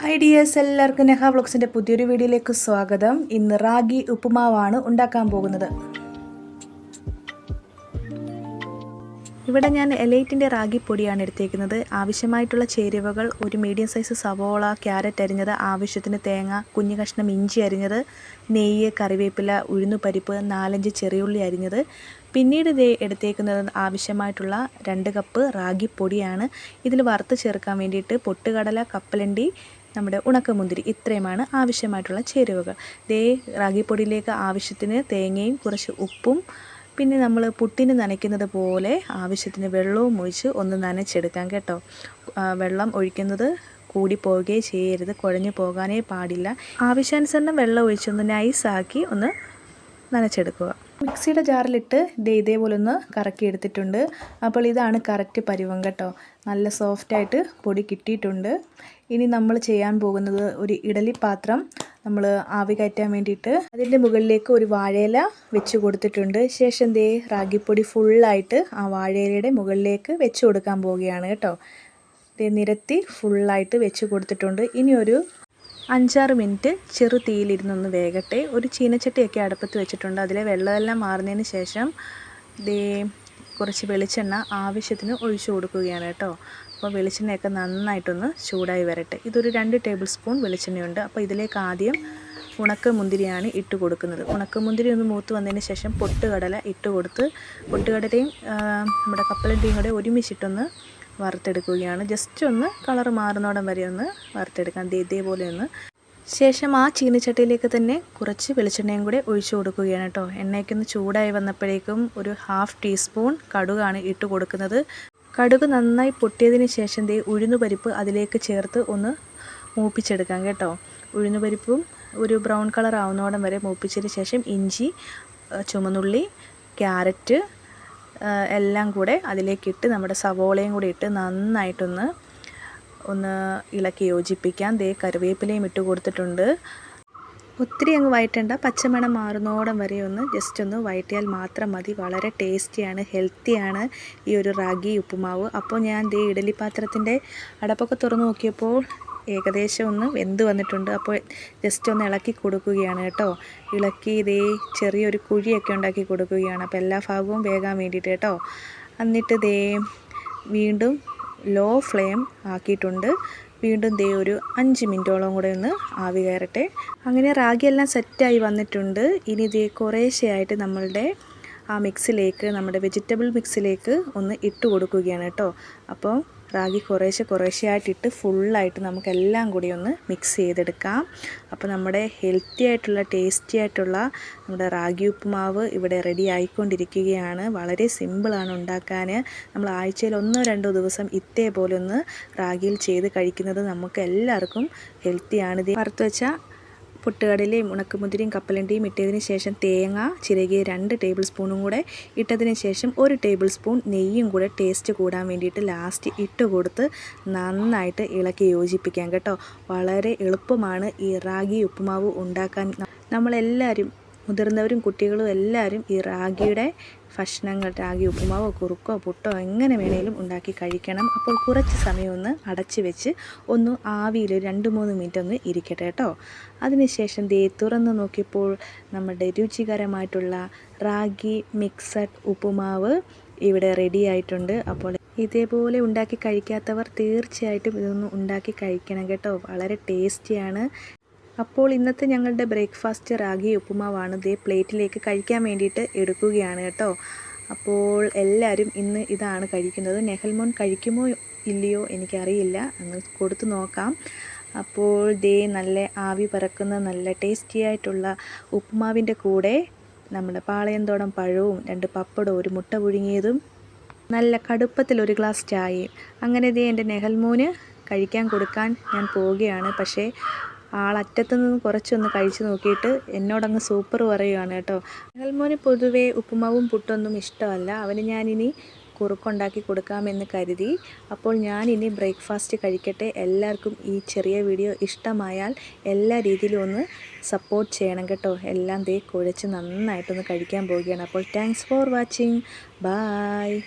Hi dears എല്ലാവർക്കും നെഹ വ്ളോഗ്സിന്റെ പുതിയൊരു വീഡിയോയിലേക്ക് സ്വാഗതം. ഇന്ന് റാഗി ഉപ്പുമാവാണ് ഉണ്ടാക്കാൻ പോകുന്നത്. ഇവിടെ ഞാൻ എലൈറ്റിന്റെ റാഗി പൊടിയാണ് എടുത്തേക്കുന്നത്. ആവശ്യമായിട്ടുള്ള ചേരുവകൾ ഒരു മീഡിയം സൈസ് സവോള ക്യാരറ്റ് അരിഞ്ഞത് ആവശ്യത്തിന് തേങ്ങ കുഞ്ഞു കഷ്ണം ഇഞ്ചി അരിഞ്ഞത് നെയ്യ് കറിവേപ്പില ഉഴുന്നുപരിപ്പ് നാലഞ്ച് ചെറിയുള്ളി അരിഞ്ഞത്. പിന്നീട് ഇത് എടുത്തേക്കുന്നത് ആവശ്യമായിട്ടുള്ള രണ്ട് കപ്പ് റാഗി പൊടിയാണ്. ഇതിൽ വറുത്ത് ചേർക്കാൻ വേണ്ടിയിട്ട് പൊട്ടുകടല കപ്പലണ്ടി നമ്മുടെ ഉണക്കമുന്തിരി ഇത്രയുമാണ് ആവശ്യമായിട്ടുള്ള ചേരുവകൾ. ദേ റാഗിപ്പൊടിയിലേക്ക് ആവശ്യത്തിന് തേങ്ങയും കുറച്ച് ഉപ്പും പിന്നെ നമ്മൾ പുട്ടിന് നനയ്ക്കുന്നത് പോലെ ആവശ്യത്തിന് വെള്ളവും ഒഴിച്ച് ഒന്ന് നനച്ചെടുക്കാം കേട്ടോ. വെള്ളം ഒഴിക്കുന്നത് കൂടി പോവുകയേ ചെയ്യരുത് കുഴഞ്ഞു പോകാനേ പാടില്ല. ആവശ്യാനുസരണം വെള്ളം ഒഴിച്ചൊന്ന് നൈസാക്കി ഒന്ന് നനച്ചെടുക്കുക. മിക്സിയുടെ ജാറിലിട്ട് ദേ ഇതേപോലെ ഒന്ന് കറക്കി എടുത്തിട്ടുണ്ട് അപ്പോൾ ഇതാണ് കറക്റ്റ് പരുവം കേട്ടോ. നല്ല സോഫ്റ്റായിട്ട് പൊടി കിട്ടിയിട്ടുണ്ട്. ഇനി നമ്മൾ ചെയ്യാൻ പോകുന്നത് ഒരു ഇഡലി പാത്രം നമ്മൾ ആവി കയറ്റാൻ വേണ്ടിയിട്ട്. അതിന്റെ മുകളിലേക്ക് ഒരു വാഴയില വെച്ച് കൊടുത്തിട്ടുണ്ട്. ശേഷം ദേ റാഗിപ്പൊടി ഫുള്ളായിട്ട് ആ വാഴയിലയുടെ മുകളിലേക്ക് വെച്ച് കൊടുക്കാൻ പോവുകയാണ് കേട്ടോ. ദേ നിരത്തി ഫുള്ളായിട്ട് വെച്ച് കൊടുത്തിട്ടുണ്ട്. ഇനി ഒരു അഞ്ചാറ് മിനിറ്റ് ചെറു തീയിലിരുന്നൊന്ന് വേകട്ടെ. ഒരു ചീനച്ചട്ടിയൊക്കെ അടുപ്പത്ത് വെച്ചിട്ടുണ്ട്. അതിലെ വെള്ളമെല്ലാം മാറുന്നതിന് ശേഷം ദേ കുറച്ച് വെളിച്ചെണ്ണ ആവശ്യത്തിന് ഒഴിച്ചു കൊടുക്കുകയാണ് കേട്ടോ. അപ്പോൾ വെളിച്ചെണ്ണയൊക്കെ നന്നായിട്ടൊന്ന് ചൂടായി വരട്ടെ. ഇതൊരു രണ്ട് ടേബിൾ സ്പൂൺ വെളിച്ചെണ്ണയുണ്ട്. അപ്പോൾ ഇതിലേക്ക് ആദ്യം ഉണക്ക മുന്തിരിയാണ് ഇട്ട് കൊടുക്കുന്നത്. ഉണക്ക മുന്തിരി ഒന്ന് മൂത്ത് വന്നതിന് ശേഷം പൊട്ടുകടല ഇട്ട് കൊടുത്ത് പൊട്ടുകടലയും നമ്മുടെ കപ്പലണ്ടിയും കൂടെ ഒരുമിച്ചിട്ടൊന്ന് വറുത്തെടുക്കുകയാണ്. ജസ്റ്റ് ഒന്ന് കളർ മാറുന്നോടം വരെ ഒന്ന് വറുത്തെടുക്കാം. ഇതേപോലെ ഒന്ന്. ശേഷം ആ ചീനിച്ചട്ടിയിലേക്ക് തന്നെ കുറച്ച് വെളിച്ചെണ്ണയും കൂടെ ഒഴിച്ചു കൊടുക്കുകയാണ് കേട്ടോ. എണ്ണയ്ക്കൊന്ന് ചൂടായി വന്നപ്പോഴേക്കും ഒരു ഹാഫ് ടീസ്പൂൺ കടുകാണ് ഇട്ട് കൊടുക്കുന്നത്. കടുക് നന്നായി പൊട്ടിയതിന് ശേഷം ദേ ഉഴുന്നുപരിപ്പ് അതിലേക്ക് ചേർത്ത് ഒന്ന് മൂപ്പിച്ചെടുക്കാം കേട്ടോ. ഉഴുന്നുപരിപ്പും ഒരു ബ്രൗൺ കളർ ആവുന്നോടം വരെ മൂപ്പിച്ചതിന് ശേഷം ഇഞ്ചി ചുമന്നുള്ളി ക്യാരറ്റ് എല്ലാം കൂടെ അതിലേക്കിട്ട് നമ്മുടെ സവോളയും കൂടി ഇട്ട് നന്നായിട്ടൊന്ന് ഒന്ന് ഇളക്കി യോജിപ്പിക്കാം. ദേ കറിവേപ്പിലയും ഇട്ട് കൊടുത്തിട്ടുണ്ട്. ഒത്തിരി അങ്ങ് വയറ്റണ്ട. പച്ചമണം മാറുന്നോടം വരെ ഒന്ന് ജസ്റ്റ് ഒന്ന് വയറ്റിയാൽ മാത്രം മതി. വളരെ ടേസ്റ്റിയാണ് ഹെൽത്തിയാണ് ഈ ഒരു റാഗി ഉപ്പുമാവ്. അപ്പോൾ ഞാൻ ദേ ഇഡലി പാത്രത്തിന്റെ അടപ്പൊക്കെ തുറന്നു നോക്കിയപ്പോൾ ഏകദേശം ഒന്ന് വെന്ത് വന്നിട്ടുണ്ട്. അപ്പോൾ ജസ്റ്റ് ഒന്ന് ഇളക്കി കൊടുക്കുകയാണ് കേട്ടോ. ഇളക്കി ഇതേ ചെറിയൊരു കുഴിയൊക്കെ ഉണ്ടാക്കി കൊടുക്കുകയാണ്. അപ്പോൾ എല്ലാ ഭാഗവും വേകാൻ വേണ്ടിയിട്ട് കേട്ടോ. എന്നിട്ട് ദേ വീണ്ടും ലോ ഫ്ലെയിം ആക്കിയിട്ടുണ്ട്. വീണ്ടും ദേ ഒരു അഞ്ച് മിനിറ്റോളം കൂടെ ഒന്ന് ആവി കയറട്ടെ. അങ്ങനെ റാഗിയെല്ലാം സെറ്റായി വന്നിട്ടുണ്ട്. ഇനി ദേ കുറേശ്ശെയായിട്ട് നമ്മളുടെ ആ മിക്സിലേക്ക് നമ്മുടെ വെജിറ്റബിൾ മിക്സിലേക്ക് ഒന്ന് ഇട്ട് കൊടുക്കുകയാണ് കേട്ടോ. അപ്പോൾ റാഗി കുറേശ്ശെ കുറേശ്ശെയായിട്ടിട്ട് ഫുള്ളായിട്ട് നമുക്കെല്ലാം കൂടി ഒന്ന് മിക്സ് ചെയ്തെടുക്കാം. അപ്പോൾ നമ്മുടെ ഹെൽത്തി ആയിട്ടുള്ള ടേസ്റ്റി ആയിട്ടുള്ള നമ്മുടെ റാഗി ഉപ്പുമാവ് ഇവിടെ റെഡി ആയിക്കൊണ്ടിരിക്കുകയാണ്. വളരെ സിമ്പിളാണ് ഉണ്ടാക്കാൻ നമ്മൾ ആഴ്ചയിൽ ഒന്നോ രണ്ടോ ദിവസം ഇതേപോലെ ഒന്ന് റാഗിയിൽ ചെയ്ത് കഴിക്കുന്നത് നമുക്ക് എല്ലാവർക്കും ഹെൽത്തിയാണ്. ഇത് വറുത്ത് വെച്ചാൽ പൊട്ടുകടലയും ഉണക്കമുതിരിയും കപ്പലണ്ടിയും ഇട്ടതിന് ശേഷം തേങ്ങ ചിരകിയ രണ്ട് ടേബിൾ സ്പൂണും കൂടെ ഇട്ടതിന് ശേഷം ഒരു ടേബിൾ സ്പൂൺ നെയ്യും കൂടെ ടേസ്റ്റ് കൂടാൻ വേണ്ടിയിട്ട് ലാസ്റ്റ് ഇട്ട് കൊടുത്ത് നന്നായിട്ട് ഇളക്കി യോജിപ്പിക്കാം കേട്ടോ. വളരെ എളുപ്പമാണ് ഈ റാഗി ഉപ്പുമാവ് ഉണ്ടാക്കാൻ. നമ്മളെല്ലാവരും മുതിർന്നവരും കുട്ടികളും എല്ലാവരും ഈ റാഗിയുടെ ഭക്ഷണങ്ങൾ റാഗി ഉപ്പുമാവോ കുറുക്കോ പുട്ടോ എങ്ങനെ വേണേലും ഉണ്ടാക്കി കഴിക്കണം. അപ്പോൾ കുറച്ച് സമയം ഒന്ന് അടച്ച് വെച്ച് ഒന്ന് ആവിയിൽ രണ്ട് മൂന്ന് മിനിറ്റ് ഒന്ന് ഇരിക്കട്ടെ കേട്ടോ. അതിനുശേഷം ദേ തുറന്ന് നോക്കിയപ്പോൾ നമ്മുടെ രുചികരമായിട്ടുള്ള റാഗി മിക്സഡ് ഉപ്പുമാവ് ഇവിടെ റെഡി ആയിട്ടുണ്ട്. അപ്പോൾ ഇതേപോലെ ഉണ്ടാക്കി കഴിക്കാത്തവർ തീർച്ചയായിട്ടും ഇതൊന്ന് ഉണ്ടാക്കി കഴിക്കണം കേട്ടോ. വളരെ ടേസ്റ്റിയാണ് അപ്പോൾ ഇന്നത്തെ ഞങ്ങളുടെ ബ്രേക്ക്ഫാസ്റ്റ് റാഗി ഉപ്പുമാവാണ്. ദേ പ്ലേറ്റിലേക്ക് കഴിക്കാൻ വേണ്ടിയിട്ട് എടുക്കുകയാണ് കേട്ടോ. അപ്പോൾ എല്ലാവരും ഇന്ന് ഇതാണ് കഴിക്കുന്നത്. നെഹൽമോൻ കഴിക്കുമോ ഇല്ലയോ എനിക്കറിയില്ല. ഒന്ന് കൊടുത്തു നോക്കാം. അപ്പോൾ ദേ നല്ല ആവി പറക്കുന്ന നല്ല ടേസ്റ്റി ആയിട്ടുള്ള ഉപ്പുമാവിന്റെ കൂടെ നമ്മുടെ പാളയന്തോടം പഴവും രണ്ട് പപ്പടവും ഒരു മുട്ട പുഴുങ്ങിയതും നല്ല കടുപ്പത്തിൽ ഒരു ഗ്ലാസ് ചായയും. അങ്ങനെ ദേ എന്റെ നെഹൽമോന് കഴിക്കാൻ കൊടുക്കാൻ ഞാൻ പോവുകയാണ്. പക്ഷേ ആളറ്റത്തു നിന്ന് കുറച്ചൊന്ന് കഴിച്ചു നോക്കിയിട്ട് എന്നോടങ്ങ് സൂപ്പർ പറയുകയാണ് കേട്ടോ. അങ്ങൽമോന് പൊതുവേ ഉപ്പുമാവും പുട്ടൊന്നും ഇഷ്ടമല്ല. അവന് ഞാനിനി കുറുക്കുണ്ടാക്കി കൊടുക്കാമെന്ന് കരുതി. അപ്പോൾ ഞാൻ ഞാനിനി ബ്രേക്ക്ഫാസ്റ്റ് കഴിക്കട്ടെ. എല്ലാവർക്കും ഈ ചെറിയ വീഡിയോ ഇഷ്ടമായാൽ എല്ലാ രീതിയിലും ഒന്ന് സപ്പോർട്ട് ചെയ്യണം കേട്ടോ. എല്ലാം ദേ കുഴച്ച് നന്നായിട്ടൊന്ന് കഴിക്കാൻ പോവുകയാണ്. അപ്പോൾ താങ്ക്സ് ഫോർ വാച്ചിങ് ബായ്